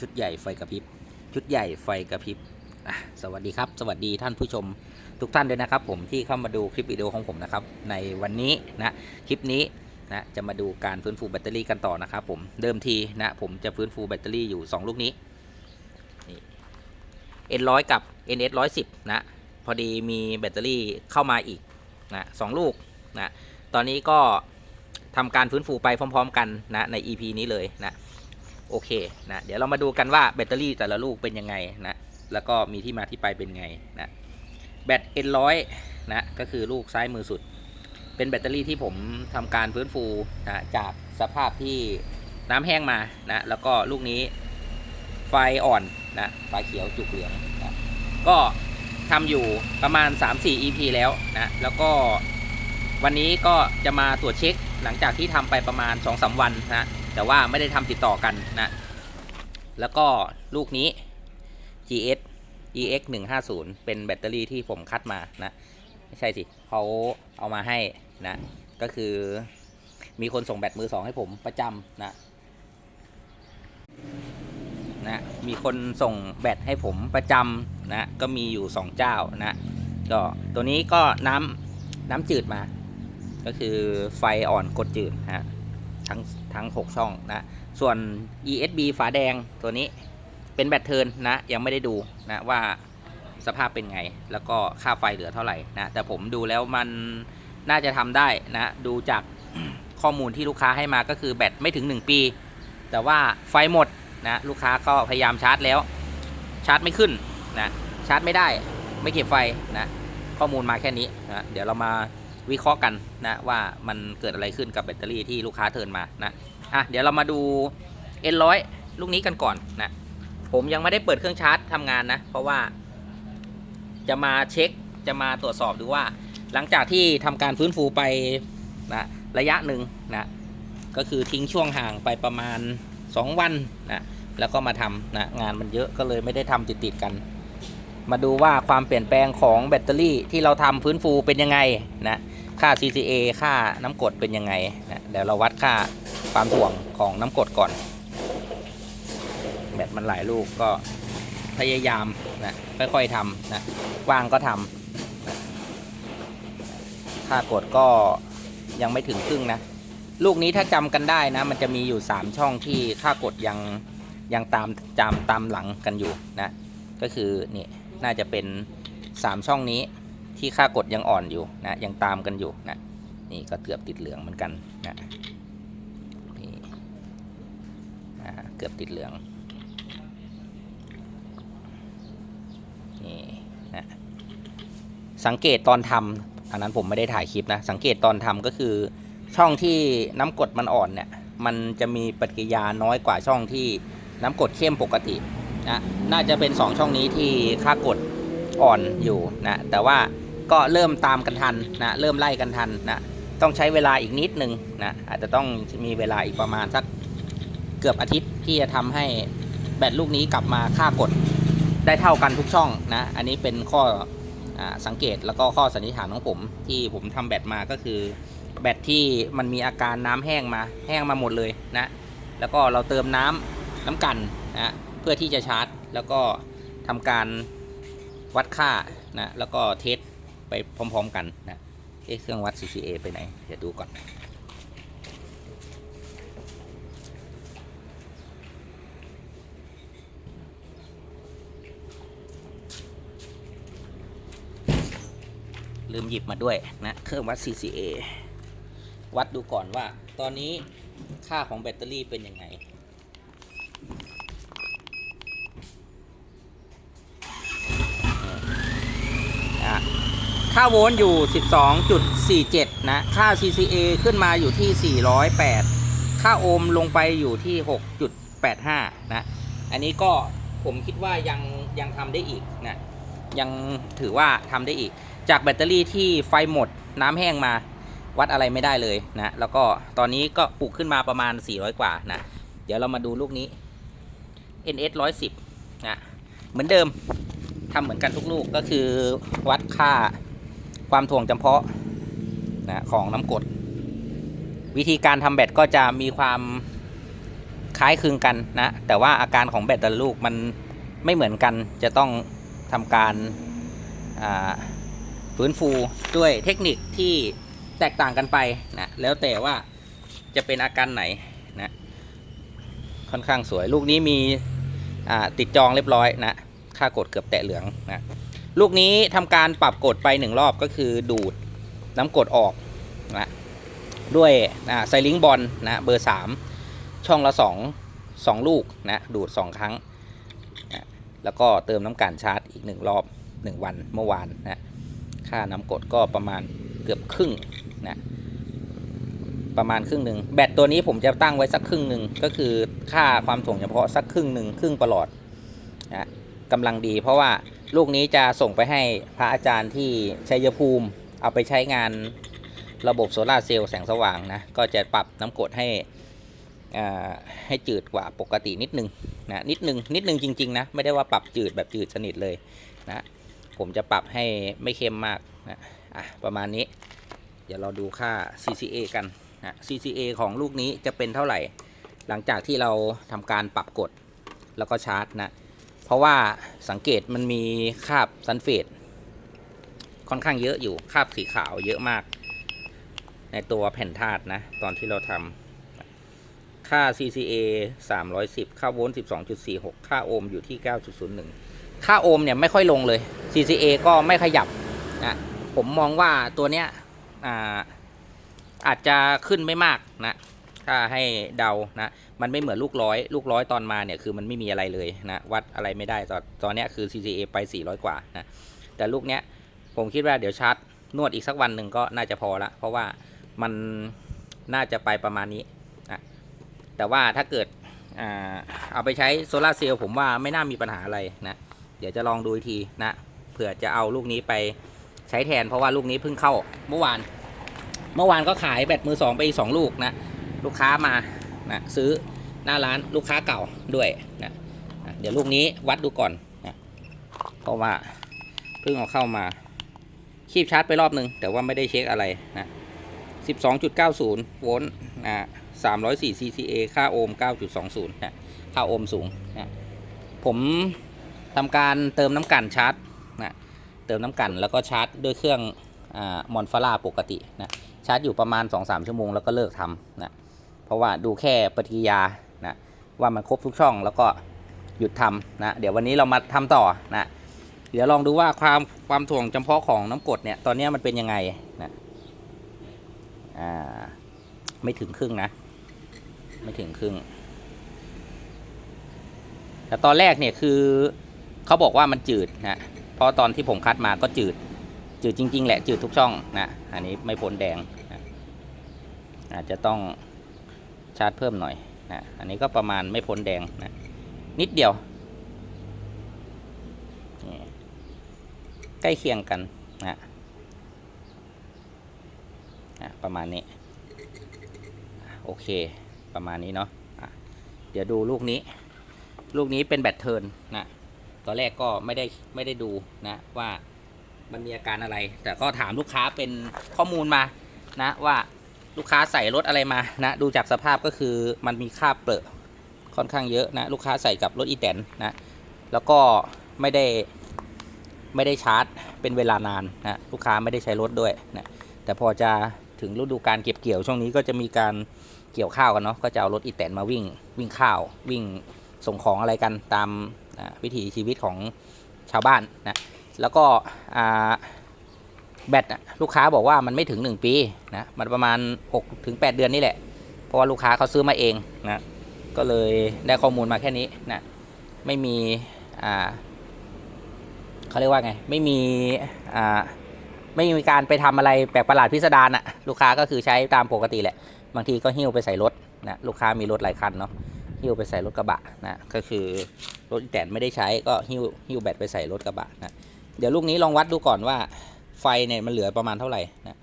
ชุดใหญ่ไฟกระพริบ ชุดใหญ่ไฟกระพริบอะสวัสดีครับ สวัสดีท่านผู้ชมทุกท่านด้วยนะครับ ผมที่เข้ามาดูคลิปวิดีโอของผมนะครับ ในวันนี้นะคลิปนี้นะจะมาดูการฟื้นฟูแบตเตอรี่กันต่อนะครับ ผมเดิมทีนะผมจะฟื้นฟูแบตเตอรี่อยู่ 2 ลูกนี้ N100 กับ NS110 นะพอดีมีแบตเตอรี่เข้ามาอีกนะสองลูกนะตอนนี้ก็ทำการฟื้นฟูไปพร้อม ๆ กันนะใน EP นี้เลยนะ โอเคนะเดี๋ยวเรามาดูกันว่าแบตเตอรี่แต่ละลูกเป็นยังไงนะแล้วก็มีที่มาที่ไปเป็นไงนะแบต N100 นะก็คือลูกซ้ายมือสุด เป็นแบตเตอรี่ที่ผมทำการฟื้นฟูนะจากสภาพที่น้ำแห้งมานะแล้วก็ลูกนี้ไฟอ่อนนะไฟเขียวจุกเหลืองนะก็ทำอยู่ประมาณ 3-4 EP แล้วนะแล้วก็วันนี้ก็จะมาตรวจเช็คหลังจากที่ทำไปประมาณ 2-3 วันนะ แต่ว่าไม่ได้ทำติดต่อกันนะ แล้วก็ลูกนี้ GS EX 150เป็นแบตเตอรี่ที่ผมคัดมานะ ไม่ใช่สิเขาเอามาให้นะ ก็คือมีคนส่งแบตมือสองให้ผมประจำนะนะมีคนส่งแบตให้ผมประจำนะก็มีอยู่ 2 เจ้านะก็ตัวนี้ก็น้ำน้ำจืดมา ก็คือไฟอ่อนกดจืดฮะ ทั้งทั้ง 6 ช่องนะส่วน ESB ฝาแดงตัวนี้เป็นแบตเทิร์นนะยังไม่ได้ดูนะว่าสภาพเป็นไง แล้วก็ค่าไฟเหลือเท่าไหร่นะแต่ผมดูแล้วมันน่าจะทำได้นะดูจากข้อมูลที่ลูกค้าให้มาก็คือแบตไม่ถึง 1 ปี แต่ว่าไฟหมดนะลูกค้าก็พยายามชาร์จแล้ว ชาร์จไม่ขึ้นนะชาร์จไม่ได้ไม่เก็บไฟนะข้อมูลมาแค่นี้นะเดี๋ยวเรามา วิเคราะห์กันนะว่ามันเกิดอะไรขึ้นกับแบตเตอรี่ที่ลูกค้าเทิร์นมานะอะเดี๋ยวเรามาดู N100 ลูกนี้กันก่อนนะผมยังไม่ได้เปิดเครื่องชาร์จทำงานนะ เพราะว่าจะมาเช็คจะมาตรวจสอบดูว่า หลังจากที่ทำการฟื้นฟูไปนะระยะหนึ่งนะก็คือทิ้งช่วงห่างไปประมาณ 2 วันนะแล้วก็มาทำนะงานมันเยอะก็เลยไม่ได้ทำติดๆกัน มาดูว่าความเปลี่ยนแปลงของแบตเตอรี่ที่เราทำฟื้นฟูเป็นยังไงนะค่า CCA ค่าน้ำกรดเป็นยังไงนะเดี๋ยวเราวัดค่าความถ่วงของน้ำกรดก่อน แบตมันหลายลูกก็พยายามนะค่อยๆทำนะว่างก็ทำนะค่ากดก็ยังไม่ถึงครึ่งนะ ลูกนี้ถ้าจำกันได้นะ มันจะมีอยู่ 3 ช่องที่ค่ากดยังยังตามจามตามหลังกันอยู่นะ ก็คือนี่ น่าจะเป็น 3 ช่องนี้ที่ค่ากดยังอ่อนอยู่นะยังตามกันอยู่นะนี่ก็เกือบติดเหลืองเหมือนกันนะนี่อ่าเกือบติดเหลืองนี่นะสังเกตตอนทำอันนั้นผมไม่ได้ถ่ายคลิปนะสังเกตตอนทำก็คือช่องที่น้ำกดมันอ่อนเนี่ยมันจะมีปฏิกิริยาน้อยกว่าช่องที่น้ำกดเข้มปกติ นะน่าจะเป็น 2 ช่องนี้ที่ค่ากดอ่อนอยู่นะแต่ว่าก็เริ่มตามกันทันนะเริ่มไล่กันทันนะต้องใช้เวลาอีกนิดนึงนะอาจจะต้องมีเวลาอีกประมาณสักเกือบอาทิตย์ที่จะทำให้แบตลูกนี้กลับมาค่ากดได้เท่ากันทุกช่องนะอันนี้เป็นข้ออสังเกตแล้วก็ข้อสันนิษฐานของผมที่ผมทำแบตมาก็คือ แบตที่มันมีอาการน้ำแห้งมาแห้งมาหมดเลยนะแล้วก็เราเติมน้ำน้ำกันนะ เพื่อที่จะชาร์จ แล้วก็ทำการวัดค่านะแล้วก็เทสไปพร้อมๆกันนะเอ๊ะเครื่องวัด CCA ไปไหน เดี๋ยวดูก่อน ลืมหยิบมาด้วยนะ เครื่องวัด CCA วัดดูก่อนว่า ตอนนี้ค่าของแบตเตอรี่เป็นยังไง อะ ค่าโวลต์อยู่ 12.47 นะ ค่า CCA ขึ้นมาอยู่ที่ 408 ค่าโอห์มลงไปอยู่ที่ 6.85 นะ อันนี้ก็ผมคิดว่ายังยังทำได้อีกนะ ยังถือว่าทำได้อีก จากแบตเตอรี่ที่ไฟหมดน้ำแห้งมาวัดอะไรไม่ได้เลยนะ แล้วก็ตอนนี้ก็ปลูกขึ้นมาประมาณ 400 กว่านะ เดี๋ยวเรามาดูลูกนี้ NS 110นะ เหมือนเดิมทำเหมือนกันทุกลูกก็คือวัดค่า ความถ่วงจำเพาะนะของน้ำกรดวิธีการทำแบตก็จะมีความคล้ายคลึงกันนะ แต่ว่าอาการของแบตแต่ละลูกมันไม่เหมือนกันจะต้องทำการาฟื้นฟูด้วยเทคนิคที่แตกต่างกันไปนะแล้วแต่ว่าจะเป็นอาการไหนนะค่อนข้างสวยลูกนี้มีติดจองเรียบร้อยนะค่ากดเกือบแตะเหลืองนะ ลูกนี้ทำการปรับกดไปหนึ่งรอบก็คือดูดน้ำกดออกนะด้วยไซลิงบอลนะเบอร์ 3 ช่องละ 2 2 ลูกนะดูด 2 ครั้งนะแล้วก็เติมน้ำกันชาร์จอีก 1 รอบ 1 วันเมื่อวานนะค่าน้ำกดก็ประมาณเกือบครึ่งนะประมาณครึ่งหนึ่งแบตตัวนี้ผมจะตั้งไว้สักครึ่งหนึ่งก็คือค่าความถ่วงเฉพาะสักครึ่งหนึ่งครึ่งประหลอดนะกำลังดีเพราะว่า ลูกนี้จะส่งไปให้พระอาจารย์ที่ชัยภูมิ เอาไปใช้งานระบบโซลาเซลล์แสงสว่างนะ ก็จะปรับน้ำกรดให้อ่าให้จืดกว่าปกตินิดนึงนะนิดนึงนิดนึงจริง ๆ นะ ไม่ได้ว่าปรับจืดแบบจืดสนิทเลยนะผมจะปรับให้ไม่เค็มมากนะอะประมาณนี้ เดี๋ยวเราดูค่า CCA กันนะ CCA ของลูกนี้จะเป็นเท่าไหร่ หลังจากที่เราทำการปรับกดแล้วก็ชาร์จนะ เพราะว่าสังเกตมันมีคราบซัลเฟตค่อนข้างเยอะอยู่คราบสีขาวเยอะมาก ในตัวแผ่นธาตุนะ ตอนที่เราทำค่า CCA 310 ค่าโวลต์12.46 ค่าโอห์มอยู่ที่ 9.01 ค่าโอห์มเนี่ยไม่ค่อยลงเลย CCA ก็ไม่ขยับนะผมมองว่าตัวเนี้ยอาอาจจะขึ้นไม่มากนะ ถ้าให้เดานะมันไม่เหมือนลูกร้อยลูกร้อยตอนมาเนี่ยคือมันไม่มีอะไรเลยนะวัดอะไรไม่ได้ตอนตอนนี้คือ CCA ไป 400 กว่านะแต่ลูกเนี้ยผมคิดว่าเดี๋ยวชาร์จนวดอีกสักวันหนึ่งก็น่าจะพอละเพราะว่ามันน่าจะไปประมาณนี้นะแต่ว่าถ้าเกิดเอาไปใช้โซลาเซลล์ผมว่าไม่น่ามีปัญหาอะไรนะเดี๋ยวจะลองดูอีกทีนะเผื่อจะเอาลูกนี้ไปใช้แทนเพราะว่าลูกนี้เพิ่งเข้าเมื่อวาน เมื่อวานก็ขายแบตมือสองไปอีกสองลูกนะ ลูกค้ามานะซื้อหน้าร้านลูกค้าเก่าด้วยนะเดี๋ยวลูกนี้วัดดูก่อนนะเพราะว่าเพิ่งเอาเข้ามาคีบชาร์จไปรอบนึง แต่ว่าไม่ได้เช็คอะไรนะ 12.90 โวลต์นะ304 CCA ค่าโอห์ม 9.20 นะ ค่าโอห์มสูงนะ ผมทำการเติมน้ำกันชาร์จนะ เติมน้ำกันแล้วก็ชาร์จด้วยเครื่องอมอนฟาร่าปกตินะ ชาร์จอยู่ประมาณ 2-3 ชั่วโมงแล้วก็เลิกทำนะ เพราะว่าดูแค่ปฏิกิริยานะว่ามันครบทุกช่องแล้วก็หยุดทำนะเดี๋ยววันนี้เรามาทำต่อนะเดี๋ยวลองดูว่าความความถ่วงจำเพาะของน้ำกรดเนี่ยตอนนี้มันเป็นยังไงนะอ่าไม่ถึงครึ่งนะ ไม่ถึงครึ่งแต่ตอนแรกเนี่ยคือเขาบอกว่ามันจืดนะเพราะตอนที่ผมคัดมาก็จืด จืดจริง ๆ แหละจืดทุกช่องนะอันนี้ไม่พ้นแดงนะอาจจะต้อง ชาร์จเพิ่มหน่อยนะอันนี้ก็ประมาณไม่พ้นแดงนะนิดเดียวใกล้เคียงกันนะนะประมาณนี้ โอเค ประมาณนี้เนาะะเดี๋ยวดูลูกนี้ ลูกนี้เป็นแบตเทิร์นนะ ตอนแรกก็ไม่ได้ไม่ได้ดูนะว่ามันมีอาการอะไร แต่ก็ถามลูกค้าเป็นข้อมูลมานะว่า ลูกค้าใส่รถอะไรมานะดูจากสภาพก็คือมันมีคราบเปรอะค่อนข้างเยอะนะลูกค้าใส่กับรถอีแตนนะแล้วก็ไม่ได้ไม่ได้ชาร์จเป็นเวลานานนะลูกค้าไม่ได้ใช้รถด้วยนะแต่พอจะถึงฤดูการเก็บเกี่ยวช่วงนี้ก็จะมีการเกี่ยวข้าวกันเนาะก็จะเอารถอีแตนมาวิ่งวิ่งข้าววิ่งส่งของอะไรกันตามวิถีชีวิตของชาวบ้านนะแล้วก็อ่า แบตนะลูกค้าบอกว่ามันไม่ถึง 1 ปีนะมันประมาณ6ถึง8เดือนนี่แหละ เพราะว่าลูกค้าเขาซื้อมาเองนะก็เลยได้ข้อมูลมาแค่นี้นะไม่มีอ่าเขาเรียกว่าไงไม่มีอ่าไม่มีการไปทำอะไรแปลกประหลาดพิสดารน่ะลูกค้าก็คือใช้ตามปกติแหละ บางทีก็หิ้วไปใส่รถนะลูกค้ามีรถหลายคันเนาะหิ้วไปใส่รถกระบะนะก็คือรถแตนไม่ได้ใช้ก็หิ้วหิ้วแบตไปใส่รถกระบะนะเดี๋ยวลูกนี้ลองวัดดูก่อนว่า ไฟเนี่ยมันเหลือประมาณเท่าไหร่นะ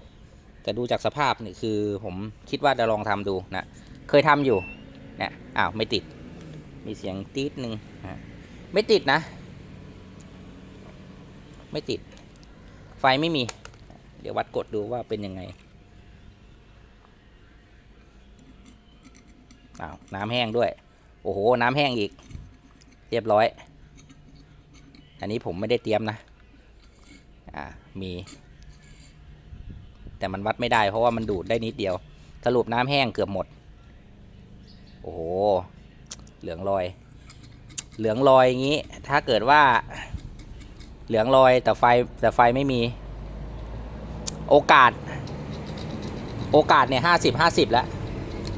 แต่ดูจากสภาพนี่คือผมคิดว่าจะลองทำดูนะเคยทำอยู่นะอ้าวไม่ติด มีเสียงตีดหนึ่งนะไม่ติดนะ ไม่ติด ไฟไม่มี เดี๋ยววัดกดดูว่าเป็นยังไงอ้าวน้ำแห้งด้วย โอ้โห น้ำแห้งอีก เรียบร้อย อันนี้ผมไม่ได้เตรียมนะ อ่ามี แต่มันวัดไม่ได้เพราะว่ามันดูดได้นิดเดียว สรุปน้ำแห้งเกือบหมด โอ้โห เหลืองลอย เหลืองลอยอย่างนี้ ถ้าเกิดว่า เหลืองลอยแต่ไฟแต่ไฟไม่มี โอกาส โอกาสเนี่ยห้าสิบห้าสิบแล้ว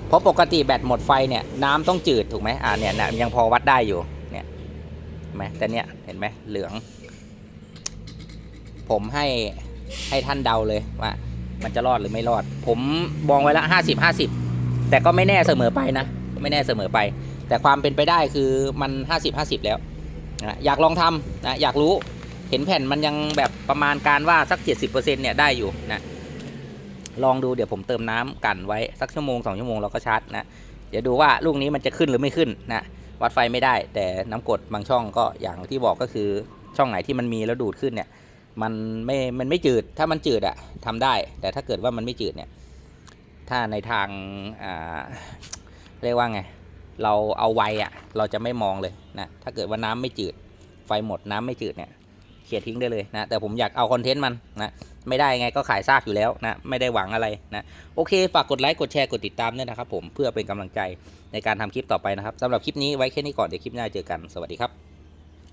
เพราะปกติแบตหมดไฟเนี่ยน้ำต้องจืดถูกไหมอ่าเนี่ยนะยังพอวัดได้อยู่เนี่ยไหมแต่เนี่ยเห็นไหมเหลือง ผมให้ให้ท่านเดาเลยว่า มันจะรอดหรือไม่รอด ผมมองไว้ละห้าสิบห้าสิบแต่ก็ไม่แน่เสมอไปนะ ไม่แน่เสมอไป แต่ความเป็นไปได้คือมันห้าสิบห้าสิบแล้วนะอยากลองทำนะอยากรู้เห็นแผ่นมันยังแบบประมาณการว่าสักเจ็ดสิบเปอร์เซ็นเนี่ยได้อยู่นะลองดูเดี๋ยวผมเติมน้ำกันไว้สักชั่วโมงสองชั่วโมงเราก็ชาร์จนะเดี๋ยวดูว่าลูกนี้มันจะขึ้นหรือไม่ขึ้นนะวัดไฟไม่ได้ แต่น้ำกดบางช่องก็อย่างที่บอกก็คือช่องไหนที่มันมีแล้วดูดขึ้นเนี่ย มันไม่มันไม่จืดถ้ามันจืดอะทำได้ แต่ถ้าเกิดว่ามันไม่จืดเนี่ย ถ้าในทางอ่าเรียกว่าไงเราเอาไวอะเราจะไม่มองเลยนะถ้าเกิดว่าน้ำไม่จืด ไฟหมดน้ำไม่จืดเนี่ยเขียทิ้งได้เลยนะ แต่ผมอยากเอาคอนเทนต์มันนะไม่ได้ไงก็ขายซากอยู่แล้วนะ ไม่ได้หวังอะไรนะ โอเค ฝากกดไลค์ กดแชร์ กดติดตามด้วยนะครับผมเพื่อเป็นกำลังใจในการทำคลิปต่อไปนะครับสำหรับคลิปนี้ไว้แค่นี้ก่อน เดี๋ยวคลิปหน้าเจอกัน สวัสดีครับ